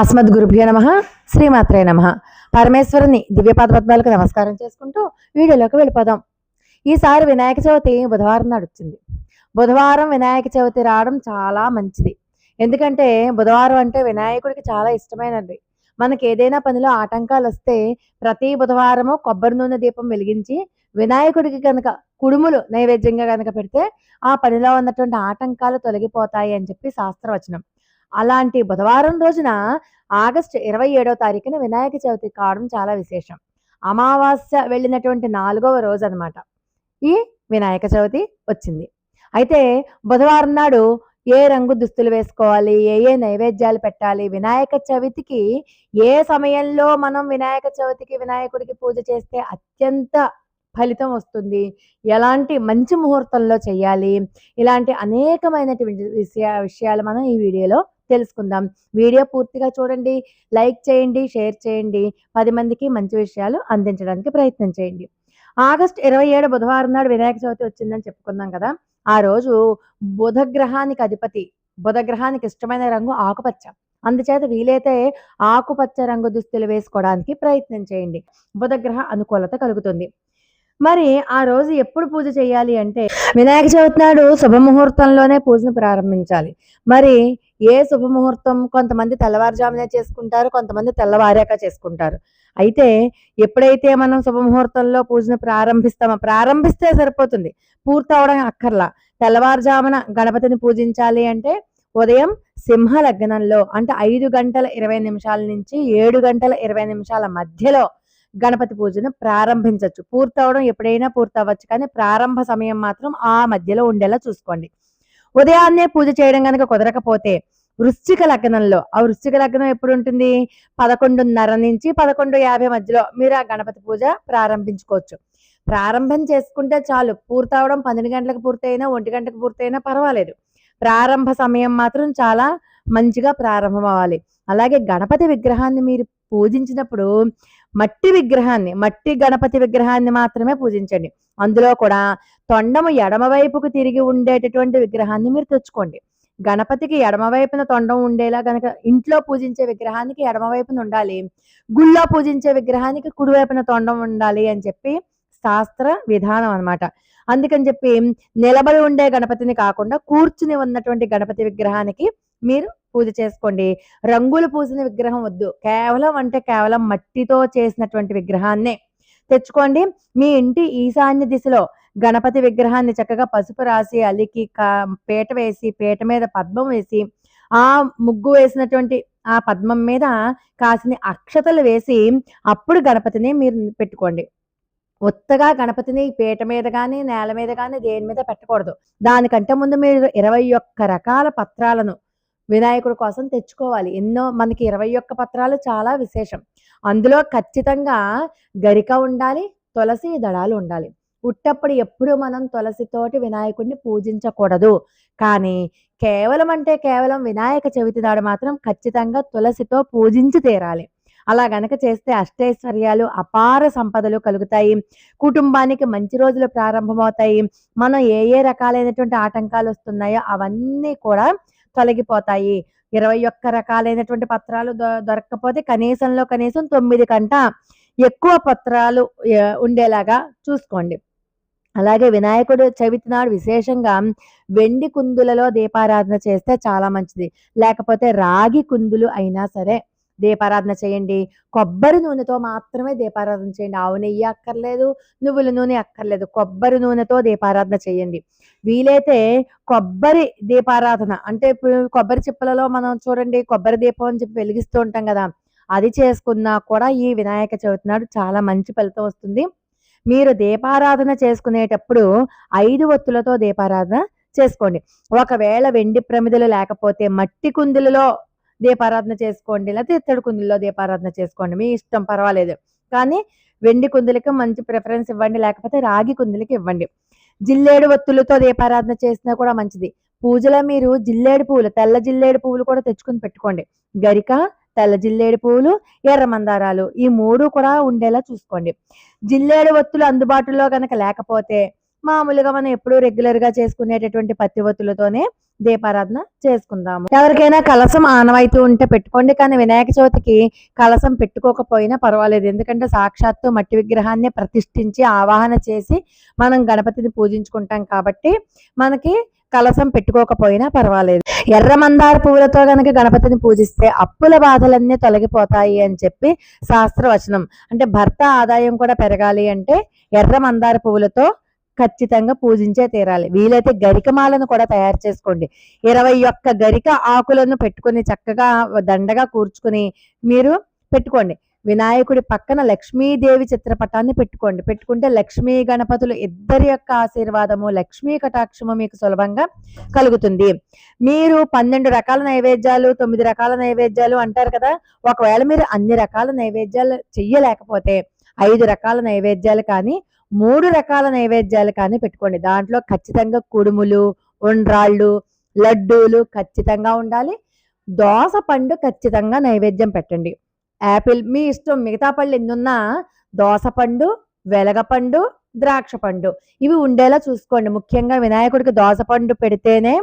అస్మద్ గురుభ్యో నమ శ్రీమాత్రే నమ. పరమేశ్వరుని దివ్యపాద పద్మాలకు నమస్కారం చేసుకుంటూ వీడియోలోకి వెళ్ళిపోదాం. ఈసారి వినాయక చవితి బుధవారం నాడు వచ్చింది. బుధవారం వినాయక చవితి రావడం చాలా మంచిది. ఎందుకంటే బుధవారం అంటే వినాయకుడికి చాలా ఇష్టమైనది. మనకి ఏదైనా పనిలో ఆటంకాలు వస్తే ప్రతి బుధవారము కొబ్బరి నూనె దీపం వెలిగించి వినాయకుడికి కనుక కుడుములు నైవేద్యంగా కనుక పెడితే ఆ పనిలో ఉన్నటువంటి ఆటంకాలు తొలగిపోతాయి అని చెప్పి శాస్త్రవచనం. అలాంటి బుధవారం రోజున ఆగస్టు ఇరవై ఏడవ తారీఖున వినాయక చవితి కావడం చాలా విశేషం. అమావాస్య వెళ్ళినటువంటి నాలుగవ రోజు అన్నమాట. ఈ వినాయక చవితి వచ్చింది. అయితే బుధవారం నాడు ఏ రంగు దుస్తులు వేసుకోవాలి? ఏ ఏ నైవేద్యాలు పెట్టాలి? వినాయక చవితికి ఏ సమయంలో మనం వినాయక చవితికి వినాయకుడికి పూజ చేస్తే అత్యంత ఫలితం వస్తుంది? ఎలాంటి మంచి ముహూర్తంలో చేయాలి? ఇలాంటి అనేకమైనటువంటి విషయ విషయాలు మనం ఈ వీడియోలో తెలుసుకుందాం. వీడియో పూర్తిగా చూడండి లైక్ చేయండి షేర్ చేయండి. పది మందికి మంచి విషయాలు అందించడానికి ప్రయత్నం చేయండి. ఆగస్ట్ ఇరవై ఏడు బుధవారం నాడు వినాయక చవితి వచ్చిందని చెప్పుకున్నాం కదా ఆ రోజు బుధగ్రహానికి అధిపతి బుధగ్రహానికి ఇష్టమైన రంగు ఆకుపచ్చ. అందుచేత వీలైతే ఆకుపచ్చ రంగు దుస్తులు వేసుకోవడానికి ప్రయత్నం చేయండి. బుధగ్రహ అనుకూలత కలుగుతుంది. మరి ఆ రోజు ఎప్పుడు పూజ చేయాలి అంటే వినాయక చవితి నాడు శుభముహూర్తంలోనే పూజను ప్రారంభించాలి. మరి ఏ శుభముహూర్తం కొంతమంది తెల్లవారుజామునే చేసుకుంటారు కొంతమంది తెల్లవారాక చేసుకుంటారు. అయితే ఎప్పుడైతే మనం శుభముహూర్తంలో పూజను ప్రారంభిస్తామో ప్రారంభిస్తే సరిపోతుంది. పూర్తవడం అక్కర్లా. తెల్లవారుజామున గణపతిని పూజించాలి అంటే ఉదయం సింహ లగ్నంలో అంటే ఐదు గంటల ఇరవై నిమిషాల నుంచి ఏడు గంటల ఇరవై నిమిషాల మధ్యలో గణపతి పూజను ప్రారంభించవచ్చు పూర్తవడం ఎప్పుడైనా పూర్తవచ్చు కానీ ప్రారంభ సమయం మాత్రం ఆ మధ్యలో ఉండేలా చూసుకోండి. ఉదయాన్నే పూజ చేయడం కనుక కుదరకపోతే వృశ్చిక లగ్నంలో ఆ వృశ్చిక లగ్నం ఎప్పుడు ఉంటుంది పదకొండున్నర నుంచి పదకొండు యాభై మధ్యలో మీరు ఆ గణపతి పూజ ప్రారంభించుకోవచ్చు. ప్రారంభం చేసుకుంటే చాలు పూర్తవడం పన్నెండు గంటలకు పూర్తయినా ఒంటి గంటకు పూర్తయినా పర్వాలేదు. ప్రారంభ సమయం మాత్రం చాలా మంచిగా ప్రారంభం అవ్వాలి అలాగే గణపతి విగ్రహాన్ని మీరు పూజించినప్పుడు మట్టి విగ్రహాన్ని మట్టి గణపతి విగ్రహాన్ని మాత్రమే పూజించండి. అందులో కూడా తొండము ఎడమ వైపుకు తిరిగి ఉండేటటువంటి విగ్రహాన్ని మీరు తెచ్చుకోండి. గణపతికి ఎడమ వైపున తొండం ఉండేలా గనక ఇంట్లో పూజించే విగ్రహానికి ఎడమ వైపున ఉండాలి. గుళ్ళో పూజించే విగ్రహానికి కుడివైపున తొండం ఉండాలి అని చెప్పి శాస్త్ర విధానం అన్నమాట. అందుకని చెప్పి నిలబడి ఉండే గణపతిని కాకుండా కూర్చుని ఉన్నటువంటి గణపతి విగ్రహానికి మీరు పూజ చేసుకోండి. రంగులు పూసిన విగ్రహం వద్దు. కేవలం అంటే కేవలం మట్టితో చేసినటువంటి విగ్రహాన్నే. తెచ్చుకోండి. మీ ఇంటి ఈశాన్య దిశలో గణపతి విగ్రహాన్ని చక్కగా పసుపు రాసి అలికి కా- పీట వేసి పీట మీద పద్మం వేసి ఆ ముగ్గు వేసినటువంటి ఆ పద్మం మీద కాసిన అక్షతలు వేసి అప్పుడు గణపతిని మీరు పెట్టుకోండి. ఒత్తగా గణపతిని పీట మీద కానీ నేల మీద కానీ దేని మీద పెట్టకూడదు. దానికంటే ముందు మీరు ఇరవై ఒక్క రకాల పత్రాలను వినాయకుడి కోసం తెచ్చుకోవాలి. ఎన్నో మనకి ఇరవై ఒక్క పత్రాలు చాలా విశేషం. అందులో ఖచ్చితంగా గరిక ఉండాలి తులసి దళాలు ఉండాలి. పుట్టప్పుడు ఎప్పుడు మనం తులసితోటి వినాయకుడిని పూజించకూడదు. కానీ కేవలం అంటే కేవలం వినాయక చవితి నాడు మాత్రం ఖచ్చితంగా తులసితో పూజించి తీరాలి. అలా గనక చేస్తే అష్టైశ్వర్యాలు అపార సంపదలు కలుగుతాయి. కుటుంబానికి మంచి రోజులు ప్రారంభమవుతాయి. మనం ఏ ఏ రకాలైనటువంటి ఆటంకాలు వస్తున్నాయో అవన్నీ కూడా తొలగిపోతాయి. ఇరవై ఒక్క రకాలైనటువంటి పత్రాలు దొరకకపోతే కనీసంలో కనీసం తొమ్మిది కంట ఎక్కువ పత్రాలు ఉండేలాగా చూసుకోండి. అలాగే వినాయకుడు చవితి నాడు విశేషంగా వెండి కుందులలో దీపారాధన చేస్తే చాలా మంచిది. లేకపోతే రాగి కుందులు అయినా సరే దీపారాధన చేయండి. కొబ్బరి నూనెతో మాత్రమే దీపారాధన చేయండి. ఆవు నెయ్యి అక్కర్లేదు నువ్వుల నూనె అక్కర్లేదు. కొబ్బరి నూనెతో దీపారాధన చేయండి. వీలైతే కొబ్బరి దీపారాధన అంటే ఇప్పుడు కొబ్బరి చిప్పలలో మనం చూడండి కొబ్బరి దీపం అని చెప్పి వెలిగిస్తూ ఉంటాం కదా. అది చేసుకున్నా కూడా ఈ వినాయక చవితి నాడు చాలా మంచి ఫలితం వస్తుంది. మీరు దీపారాధన చేసుకునేటప్పుడు ఐదు ఒత్తులతో దీపారాధన చేసుకోండి. ఒకవేళ వెండి ప్రమిదలు లేకపోతే మట్టి కుందులలో దీపారాధన చేసుకోండి లేకపోతే ఇత్తడి కుందుల్లో దీపారాధన చేసుకోండి. మీ ఇష్టం పర్వాలేదు. కానీ వెండి కుందులకి మంచి ప్రిఫరెన్స్ ఇవ్వండి లేకపోతే రాగి కుందులకి ఇవ్వండి. జిల్లేడు ఒత్తులతో దీపారాధన చేసినా కూడా మంచిది. పూజలో మీరు జిల్లేడు పువ్వులు తెల్ల జిల్లేడు పువ్వులు కూడా తెచ్చుకుని పెట్టుకోండి. గరిక తెల్ల జిల్లేడు పువ్వులు ఎర్ర మందారాలు ఈ మూడు కూడా ఉండేలా చూసుకోండి. జిల్లేడు ఒత్తులు అందుబాటులో గనక లేకపోతే మామూలుగా మనం ఎప్పుడూ రెగ్యులర్గా చేసుకునేటటువంటి పత్తి ఒత్తులతోనే దీపారాధన చేసుకుందాము. ఎవరికైనా కలసం ఆనవాయితీ ఉంటే పెట్టుకోండి. కానీ వినాయక చవితికి కలసం పెట్టుకోకపోయినా పర్వాలేదు. ఎందుకంటే సాక్షాత్తు మట్టి విగ్రహాన్ని ప్రతిష్ఠించి ఆవాహన చేసి మనం గణపతిని పూజించుకుంటాం కాబట్టి మనకి కలసం పెట్టుకోకపోయినా పర్వాలేదు. ఎర్ర మందార పువ్వులతో గనక గణపతిని పూజిస్తే అప్పుల బాధలన్నీ తొలగిపోతాయి అని చెప్పి శాస్త్రవచనం. అంటే భర్త ఆదాయం కూడా పెరగాలి అంటే ఎర్ర మందార పువ్వులతో ఖచ్చితంగా పూజించే తీరాలి. వీలైతే గరికమాలను కూడా తయారు చేసుకోండి. ఇరవై ఒక్క గరిక ఆకులను పెట్టుకుని చక్కగా దండగా కూర్చుకుని మీరు పెట్టుకోండి. వినాయకుడి పక్కన లక్ష్మీదేవి చిత్రపటాన్ని పెట్టుకోండి. పెట్టుకుంటే లక్ష్మీ గణపతులు ఇద్దరి యొక్క ఆశీర్వాదము లక్ష్మీ కటాక్షము మీకు సులభంగా కలుగుతుంది. మీరు పన్నెండు రకాల నైవేద్యాలు తొమ్మిది రకాల నైవేద్యాలు అంటారు కదా ఒకవేళ మీరు అన్ని రకాల నైవేద్యాలు చెయ్యలేకపోతే ఐదు రకాల నైవేద్యాలు కానీ మూడు రకాల నైవేద్యాలు కానీ పెట్టుకోండి. దాంట్లో ఖచ్చితంగా కుడుములు ఉండ్రాళ్ళు లడ్డూలు ఖచ్చితంగా ఉండాలి. దోస పండు ఖచ్చితంగా నైవేద్యం పెట్టండి. యాపిల్ మీ ఇష్టం మిగతా పళ్ళు ఎన్నున్నా దోస పండు వెలగపండు ద్రాక్ష పండు. ఇవి ఉండేలా చూసుకోండి. ముఖ్యంగా వినాయకుడికి దోసపండు పెడితేనే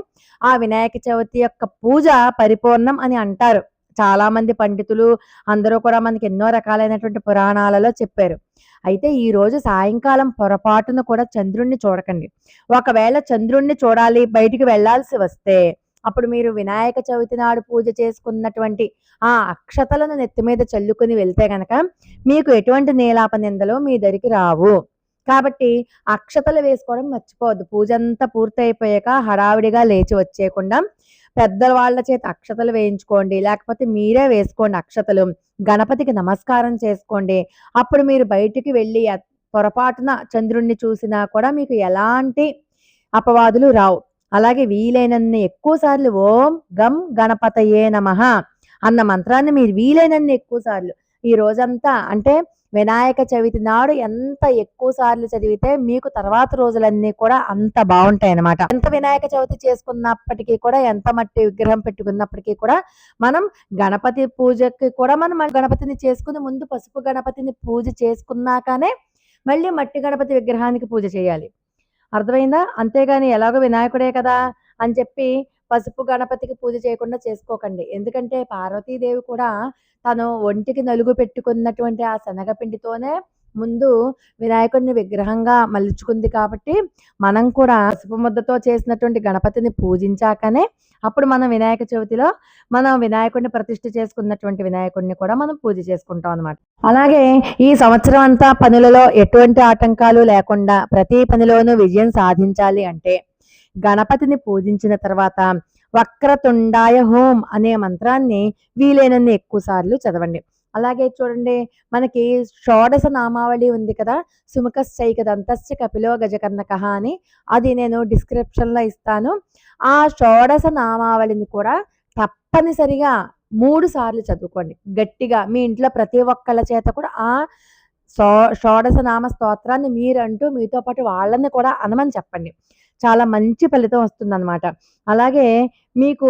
ఆ వినాయక చవితి యొక్క పూజ పరిపూర్ణం అని అంటారు. చాలా మంది పండితులు అందరూ కూడా మనకి ఎన్నో రకాలైనటువంటి పురాణాలలో చెప్పారు. అయితే ఈ రోజు సాయంకాలం పొరపాటున కూడా చంద్రుణ్ణి చూడకండి. ఒకవేళ చంద్రుణ్ణి చూడాలి బయటికి వెళ్ళాల్సి వస్తే అప్పుడు మీరు వినాయక చవితి నాడు పూజ చేసుకున్నటువంటి ఆ అక్షతలను నెత్తి మీద చల్లుకుని వెళ్తే గనక మీకు ఎటువంటి నీలాప నిందలు మీ దరికి రావు. కాబట్టి అక్షతలు వేసుకోవడం మర్చిపోవద్దు. పూజ అంతా పూర్తయిపోయాక హడావిడిగా లేచి వచ్చేయకుండా పెద్దల వాళ్ళ చేత అక్షతలు వేయించుకోండి లేకపోతే మీరే వేసుకోండి అక్షతలు. గణపతికి నమస్కారం చేసుకోండి. అప్పుడు మీరు బయటికి వెళ్ళి పొరపాటున చంద్రుణ్ణి చూసినా కూడా మీకు ఎలాంటి అపవాదులు రావు. అలాగే వీలైనన్ని ఎక్కువసార్లు ఓం గం గణపతయే నమః అన్న మంత్రాన్ని మీరు వీలైనన్ని ఎక్కువ సార్లు ఈ రోజంతా అంటే వినాయక చవితి నాడు ఎంత ఎక్కువ సార్లు చదివితే మీకు తర్వాత రోజులన్నీ కూడా అంత బాగుంటాయి అన్నమాట ఎంత వినాయక చవితి చేసుకున్నప్పటికీ కూడా ఎంత మట్టి విగ్రహం పెట్టుకున్నప్పటికీ కూడా మనం గణపతి పూజకి కూడా మనం గణపతిని చేసుకుని ముందు పసుపు గణపతిని పూజ చేసుకున్నాకనే మళ్ళీ మట్టి గణపతి విగ్రహానికి పూజ చేయాలి. అర్థమైందా? అంతేగాని ఎలాగో వినాయకుడే కదా అని చెప్పి పసుపు గణపతికి పూజ చేయకుండా చేసుకోకండి. ఎందుకంటే పార్వతీదేవి కూడా తను ఒంటికి నలుగు పెట్టుకున్నటువంటి ఆ శనగపిండితోనే ముందు వినాయకుడిని విగ్రహంగా మలుచుకుంది కాబట్టి మనం కూడా పసుపు ముద్దతో చేసినటువంటి గణపతిని పూజించాకనే అప్పుడు మనం వినాయక చవితిలో మనం వినాయకుడిని ప్రతిష్ఠ చేసుకున్నటువంటి వినాయకుడిని కూడా మనం పూజ చేసుకుంటాం అనమాట అలాగే ఈ సంవత్సరం అంతా పనులలో ఎటువంటి ఆటంకాలు లేకుండా ప్రతి పనిలోనూ విజయం సాధించాలి అంటే గణపతిని పూజించిన తర్వాత వక్రతుండాయ హోం అనే మంత్రాన్ని వీలైనన్ని ఎక్కువసార్లు చదవండి. అలాగే చూడండి మనకి షోడశ నామావళి ఉంది కదా సుముఖశ్చైకదంతస్య కపిలో గజకర్ణక అని అది నేను డిస్క్రిప్షన్లో ఇస్తాను. ఆ షోడశ నామావళిని కూడా తప్పనిసరిగా మూడు సార్లు చదువుకోండి. గట్టిగా మీ ఇంట్లో ప్రతి ఒక్కళ్ళ చేత కూడా ఆ షో షోడశ నామ స్తోత్రాన్ని మీరంటూ మీతో పాటు వాళ్ళని కూడా అనమని చెప్పండి. చాలా మంచి ఫలితం వస్తుందన్నమాట. అలాగే మీకు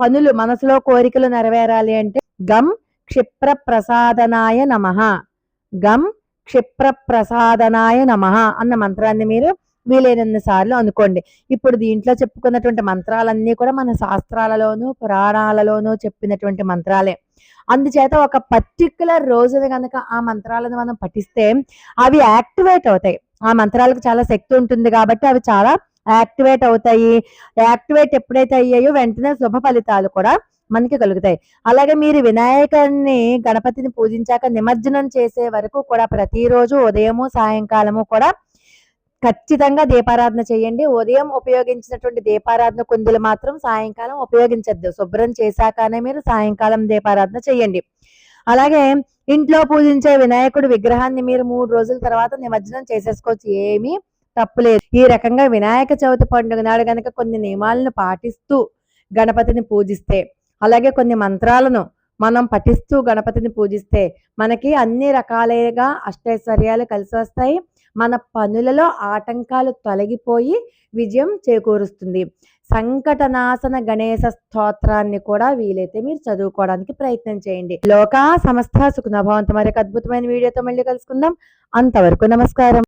పనులు మనసులో కోరికలు నెరవేరాలి అంటే గమ్ క్షిప్ర ప్రసాదనాయ నమః. గం క్షిప్ర ప్రసాదనాయ నమః అన్న మంత్రాన్ని మీరు వీలైనన్ని సార్లు అనుకోండి. ఇప్పుడు దీంట్లో చెప్పుకున్నటువంటి మంత్రాలన్నీ కూడా మన శాస్త్రాలలోనూ పురాణాలలోనూ చెప్పినటువంటి మంత్రాలే. అందుచేత ఒక పర్టికులర్ రోజున కనుక ఆ మంత్రాలను మనం పఠిస్తే అవి యాక్టివేట్ అవుతాయి. ఆ మంత్రాలకు చాలా శక్తి ఉంటుంది కాబట్టి అవి చాలా యాక్టివేట్ అవుతాయి. యాక్టివేట్ ఎప్పుడైతే అయ్యాయో వెంటనే శుభ ఫలితాలు కూడా మనకి కలుగుతాయి. అలాగే మీరు వినాయకుడిని గణపతిని పూజించాక నిమజ్జనం చేసే వరకు కూడా ప్రతిరోజు ఉదయము సాయంకాలము కూడా ఖచ్చితంగా దీపారాధన చేయండి. ఉదయం ఉపయోగించినటువంటి దీపారాధన కుందులు మాత్రం సాయంకాలం ఉపయోగించద్దు. శుభ్రం చేశాకనే మీరు సాయంకాలం దీపారాధన చేయండి. అలాగే ఇంట్లో పూజించే వినాయకుడి విగ్రహాన్ని మీరు మూడు రోజుల తర్వాత నిమజ్జనం చేసేసుకోవచ్చు. ఏమీ తప్పులేదు. ఈ రకంగా వినాయక చవితి పండుగ నాడు గనక కొన్ని నియమాలను పాటిస్తూ గణపతిని పూజిస్తే అలాగే కొన్ని మంత్రాలను మనం పఠిస్తూ గణపతిని పూజిస్తే మనకి అన్ని రకాలుగా అష్టైశ్వర్యాలు కలిసి వస్తాయి. మన పనులలో ఆటంకాలు తొలగిపోయి విజయం చేకూరుస్తుంది. సంకటనాశన గణేశ స్తోత్రాన్ని కూడా వీలైతే మీరు చదువుకోవడానికి ప్రయత్నం చేయండి. లోకా సమస్త సుఖనభవంతం మరొక అద్భుతమైన వీడియోతో మళ్ళీ కలుసుకుందాం. అంతవరకు నమస్కారం.